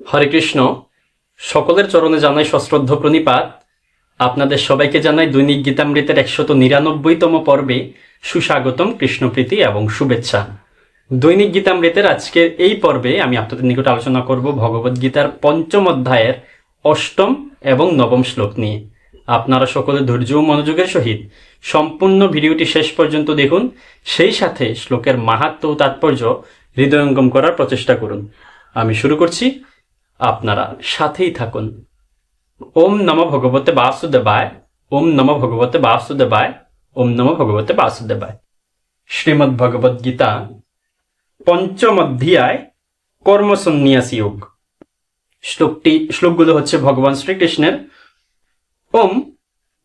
হরে কৃষ্ণ। সকলের চরণে জানাই সশ্রদ্ধ প্রণিপাত। আপনাদের সবাইকে জানাই দৈনিক গীতামৃতের একশত নিরানব্বইতম পর্বে সুস্বাগতম কৃষ্ণপ্রীতি এবং শুভেচ্ছা। দৈনিক গীতামৃতের আজকের এই পর্বে আমি আপনাদের নিকট আলোচনা করব ভগবদ গীতার পঞ্চম অধ্যায়ের অষ্টম এবং নবম শ্লোক নিয়ে। আপনারা সকলে ধৈর্য ও মনোযোগের সহিত সম্পূর্ণ ভিডিওটি শেষ পর্যন্ত দেখুন, সেই সাথে শ্লোকের মাহাত্ম ও তাৎপর্য হৃদয়ঙ্গম করার প্রচেষ্টা করুন। আমি শুরু করছি। আপনারা সাথেই থাকুন। ওম নম ভগবতে বাসুদেবায়, ওম নম ভগবতে বাসুদেবায়, ওম নম ভগবতে বাসুদেবায়। শ্রীমদ্ ভগবদ গীতা পঞ্চম অধ্যায় কর্মসন্ন্যাসী যোগ। শ্লোকটি, শ্লোকগুলো হচ্ছে ভগবান শ্রীকৃষ্ণের, ওম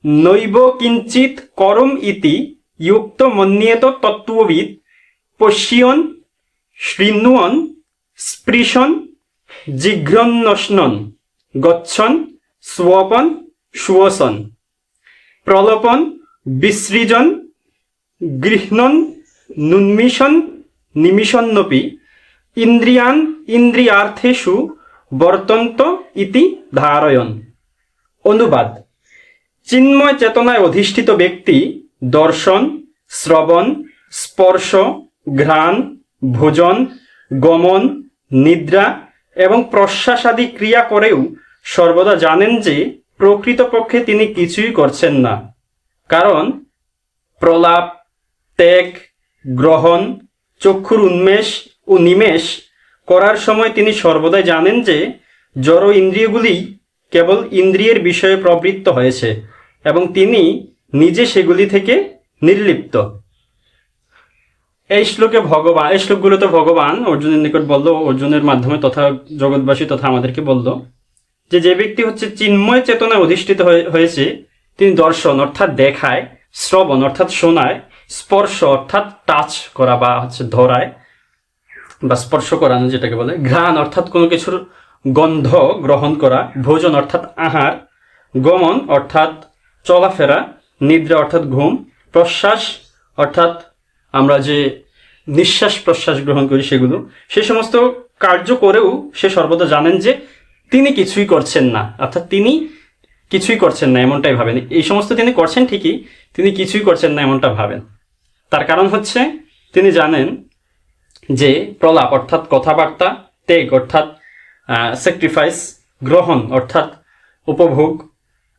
নৈব কিঞ্চিত করম ইতি যুক্ত মন্যেত তত্ত্ববিদ পশ্যন শৃণ্বন স্পৃশন জিঘ্রন্নশ্নন গচ্ছন, স্বপন, সুয়সন। প্রলপন, বিসৃজন, গৃহণন নুন্মিষন নিমিষন্নপি, ইন্দ্রিয়ান, ইন্দ্রিয়ার্থেষু, বর্তন্ত ইতি ধারয়ন। অনুবাদ। চিন্ময় চেতনায় অধিষ্ঠিত ব্যক্তি দর্শন, শ্রবণ, স্পর্শ, ঘ্রাণ, ভোজন, গমন, নিদ্রা এবং প্রশ্বাসাদি ক্রিয়া করেও সর্বদা জানেন যে প্রকৃতপক্ষে তিনি কিছুই করছেন না। কারণ প্রলাপ, ত্যাগ, গ্রহণ, চক্ষুর উন্মেষ ও নিমেষ করার সময় তিনি সর্বদাই জানেন যে জড় ইন্দ্রিয়গুলি কেবল ইন্দ্রিয়ের বিষয়ে প্রবৃত্ত হয়েছে এবং তিনি নিজে সেগুলি থেকে নির্লিপ্ত। এই শ্লোকে ভগবান, এই শ্লোকগুলোতে ভগবান, অর্জুনের নিকট বলল, অর্জুনের মাধ্যমে তথা জগৎবাসী তথা আমাদেরকে বলল, যে যে ব্যক্তি হচ্ছে চিন্ময় চেতনায় অধিষ্ঠিত হয়ে- হয়েছে, তিনি দর্শন অর্থাৎ দেখায়, শ্রবণ অর্থাৎ শোনায়, স্পর্শ অর্থাৎ টাচ করা বা হচ্ছে ধরায়, বা স্পর্শ করানো যেটাকে বলে, ঘ্রাণ অর্থাৎ কোনো কিছুর গন্ধ গ্রহণ করা, ভোজন অর্থাৎ আহার, গমন অর্থাৎ চলাফেরা, নিদ্রা অর্থাৎ ঘুম, প্রশ্বাস অর্থাৎ আমরা যে নিঃশ্বাস প্রশ্বাস গ্রহণ করি সেগুলো, সে সমস্ত কার্য করেও সে সর্বদা জানেন যে তিনি কিছুই করছেন না, অর্থাৎ তিনি কিছুই করছেন না এমনটাই ভাবেন। এই সমস্ত তিনি করছেন ঠিকই, তিনি কিছুই করছেন না এমনটা ভাবেন। তার কারণ হচ্ছে, তিনি জানেন যে প্রলাপ, অর্থাৎ কথাবার্তা, ত্যাগ, অর্থাৎ স্যাক্রিফাইস গ্রহণ, অর্থাৎ উপভোগ,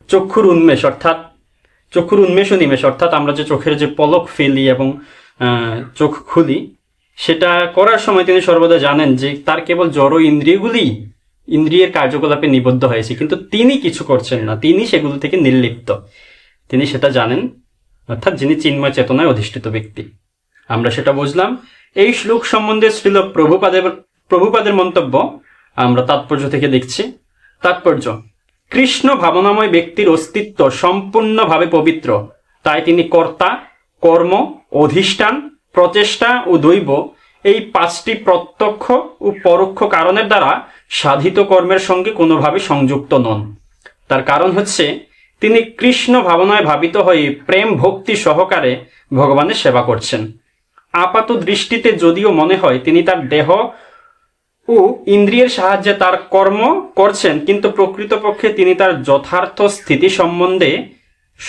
চক্ষুর উন্মেষ, অর্থাৎ চক্ষুর উন্মেষ নিমেষ, অর্থাৎ আমরা যে চোখের যে পলক ফেলি এবং চোখ খুলি, সেটা করার সময় তিনি সর্বদা জানেন যে তার কেবল জড় ইন্দ্রিয়গুলি ইন্দ্রিয়ের কার্যকলাপে নিবদ্ধ হয়েছে, কিন্তু তিনি কিছু করছেন না, তিনি সেগুলো থেকে নির্লিপ্ত। তিনি সেটা জানেন, অর্থাৎ যিনি চিন্ময় চেতনায় অধিষ্ঠিত ব্যক্তি। আমরা সেটা বুঝলাম। এই শ্লোক সম্বন্ধে শ্রীল প্রভুপাদের প্রভুপাদের মন্তব্য, আমরা তাৎপর্য থেকে দেখছি। তাৎপর্য, কৃষ্ণ ভাবনাময় ব্যক্তির অস্তিত্ব সম্পূর্ণভাবে পবিত্র, তাই তিনি কর্তা, কর্ম অধিষ্ঠান, প্রচেষ্টা ও দৈব এই পাঁচটি প্রত্যক্ষ ও পরোক্ষ কারণের দ্বারা সাধিত কর্মের সঙ্গে কোনোভাবে সংযুক্ত নন। তার কারণ হচ্ছে, তিনি কৃষ্ণ ভাবনায় ভাবিত হয়ে প্রেম ভক্তি সহকারে ভগবানের সেবা করছেন। আপাত দৃষ্টিতে যদিও মনে হয় তিনি তার দেহ ও ইন্দ্রিয়ের সাহায্যে তার কর্ম করছেন, কিন্তু প্রকৃতপক্ষে তিনি তার যথার্থ স্থিতি সম্বন্ধে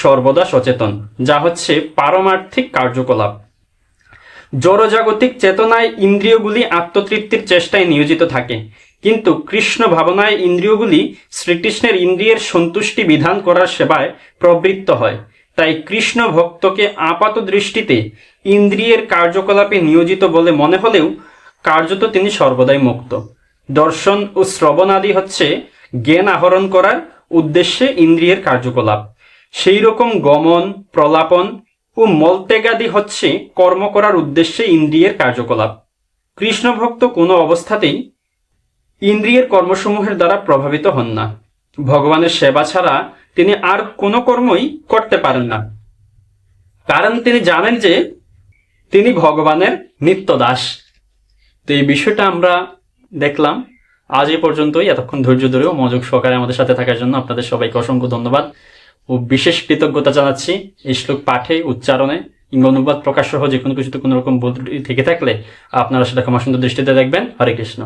সর্বদা সচেতন, যা হচ্ছে পারমার্থিক কার্যকলাপ। জড়জাগতিক চেতনায় ইন্দ্রিয়গুলি আত্মতৃপ্তির চেষ্টায় নিয়োজিত থাকে, কিন্তু কৃষ্ণ ভাবনায় ইন্দ্রিয়গুলি শ্রীকৃষ্ণের ইন্দ্রিয়ের সন্তুষ্টি বিধান করার সেবায় প্রবৃত্ত হয়। তাই কৃষ্ণ ভক্তকে আপাত দৃষ্টিতে ইন্দ্রিয়ের কার্যকলাপে নিয়োজিত বলে মনে হলেও কার্যত তিনি সর্বদাই মুক্ত। দর্শন ও শ্রবণ আদি হচ্ছে জ্ঞান আহরণ করার উদ্দেশ্যে ইন্দ্রিয়ের কার্যকলাপ। সেই রকম গমন, প্রলাপন ও মলত্যাগাদি হচ্ছে কর্ম করার উদ্দেশ্যে ইন্দ্রিয়ের কার্যকলাপ। কৃষ্ণভক্ত কোনো অবস্থাতেই ইন্দ্রিয়ের কর্মসমূহের দ্বারা প্রভাবিত হন না। ভগবানের সেবা ছাড়া তিনি আর কোনো কর্মই করতে পারেন না। কারণ তিনি জানেন যে তিনি ভগবানের নিত্য দাস তো এই বিষয়টা আমরা দেখলাম। আজ এ পর্যন্তই। এতক্ষণ ধৈর্য ধরেও মনোযোগ সহকারে আমাদের সাথে থাকার জন্য আপনাদের সবাইকে অসংখ্য ধন্যবাদ। ও বিশেষ কৃতজ্ঞতা জানাচ্ছি এই শ্লোক পাঠে, উচ্চারণে, কিংবা অনুবাদ প্রকাশ সহ যে কোনো কিছুতে কোনো রকম থেকে থাকলে আপনারা সেটা ক্ষমা সুন্দর দৃষ্টিতে দেখবেন। হরে কৃষ্ণ।